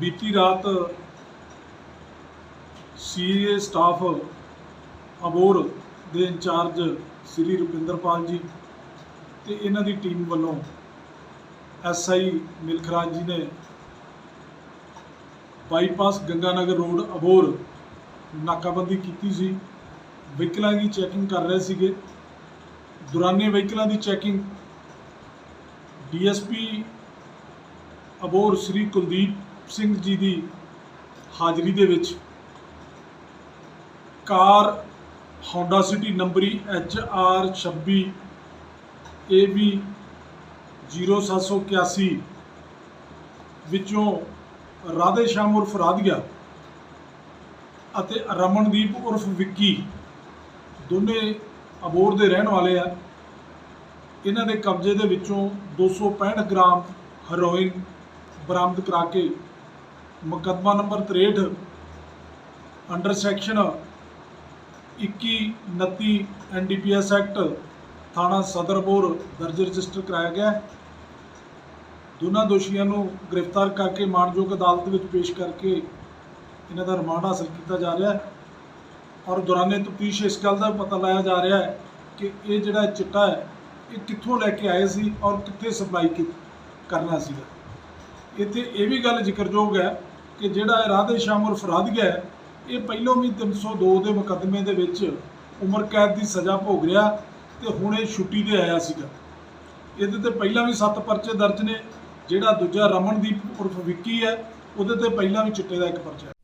ਬੀਤੀ ਰਾਤ CA staff Abohar ਦੇ ਇੰਚਾਰਜ ਸ੍ਰੀ ਰੁਪਿੰਦਰਪਾਲ ਜੀ ਤੇ ਇਹਨਾਂ ਦੀ ਟੀਮ ਵੱਲੋਂ ਐਸਆਈ ਮਿਲਖਰਾਜ ਜੀ ਨੇ ਬਾਈਪਾਸ ਗੰਗਾਨਗਰ ਰੋਡ ਅਬੋਰ ਨਾਕਾਬੰਦੀ ਕੀਤੀ ਸੀ। ਵਹੀਕਲਾਂ ਦੀ ਚੈਕਿੰਗ ਕਰ ਰਹੇ ਸੀਗੇ। ਦੁਰਾਨੇ ਵਹੀਕਲਾਂ ਦੀ ਚੈਕਿੰਗ ਡੀਐਸਪੀ ਅਬੋਰ ਸ੍ਰੀ ਕੁਲਦੀਪ ਸਿੰਘ ਜੀ ਦੀ ਹਾਜ਼ਰੀ ਦੇ ਵਿੱਚ ਕਾਰ ਹੌਂਡਾ ਸਿਟੀ ਨੰਬਰੀ HR 26 AB 0781 ਵਿੱਚੋਂ ਰਾਧੇ ਸ਼ਾਮ ਉਰਫ ਰਾਧਿਆ ਅਤੇ ਰਮਨਦੀਪ ਉਰਫ ਵਿੱਕੀ ਦੋਨੇ ਅਬੋਰ ਦੇ ਰਹਿਣ ਵਾਲੇ ਆ। ਇਹਨਾਂ ਦੇ ਕਬਜ਼ੇ ਦੇ ਵਿੱਚੋਂ 265 ਗ੍ਰਾਮ ਹੈਰੋਇਨ ਬਰਾਮਦ ਕਰਾ ਕੇ ਮੁਕੱਦਮਾ number 63 under section 21 29 NDPS act, ਥਾਣਾ ਸਦਰਪੁਰ ਦਰਜ ਰਜਿਸਟਰ ਕਰਾਇਆ ਗਿਆ ਦੋਨਾਂ ਦੋਸ਼ੀਆਂ ਨੂੰ ਗ੍ਰਿਫਤਾਰ ਕਰਕੇ ਮਾਣਯੋਗ ਅਦਾਲਤ ਵਿੱਚ ਪੇਸ਼ ਕਰਕੇ ਇਹਨਾਂ ਦਾ ਰਿਮਾਂਡ ਹਾਸਲ ਕੀਤਾ ਜਾ ਰਿਹਾ ਹੈ। ਔਰ ਦੌਰਾਨੇ ਤਫਤੀਸ਼ ਇਸ ਗੱਲ ਦਾ ਪਤਾ ਲਾਇਆ ਜਾ ਰਿਹਾ ਹੈ ਕਿ ਇਹ ਜਿਹੜਾ ਚਿੱਟਾ ਹੈ, ਇਹ ਕਿੱਥੋਂ ਲੈ ਕੇ ਆਏ ਸੀ ਔਰ ਕਿੱਥੇ ਸਪਲਾਈ ਕਰਨਾ ਸੀਗਾ। ਇੱਥੇ ਇਹ ਵੀ ਗੱਲ ਜ਼ਿਕਰਯੋਗ ਹੈ ਕਿ ਜਿਹੜਾ ਇਹ ਰਾਧੇ ਸ਼ਾਮ ਉਰਫ ਰਾਧਿਆ ਹੈ, ਇਹ ਪਹਿਲੋਂ ਵੀ 302 ਦੇ ਮੁਕੱਦਮੇ ਦੇ ਵਿੱਚ ਉਮਰ ਕੈਦ ਦੀ ਸਜ਼ਾ ਭੋਗ ਰਿਹਾ ਤੇ ਹੁਣ ਇਹ ਛੁੱਟੀ ਤੇ ਆਇਆ ਸੀਗਾ। ਇਹਦੇ ਤੇ ਪਹਿਲਾਂ ਵੀ 7 ਪਰਚੇ ਦਰਜ ਨੇ, ਜਿਹੜਾ ਦੂਜਾ ਰਮਨਦੀਪ ਉਰਫ ਵਿੱਕੀ ਹੈ, ਉਹਦੇ ਤੇ ਪਹਿਲਾਂ ਵੀ ਚਿੱਟੇ ਦਾ ਇੱਕ ਪਰਚਾ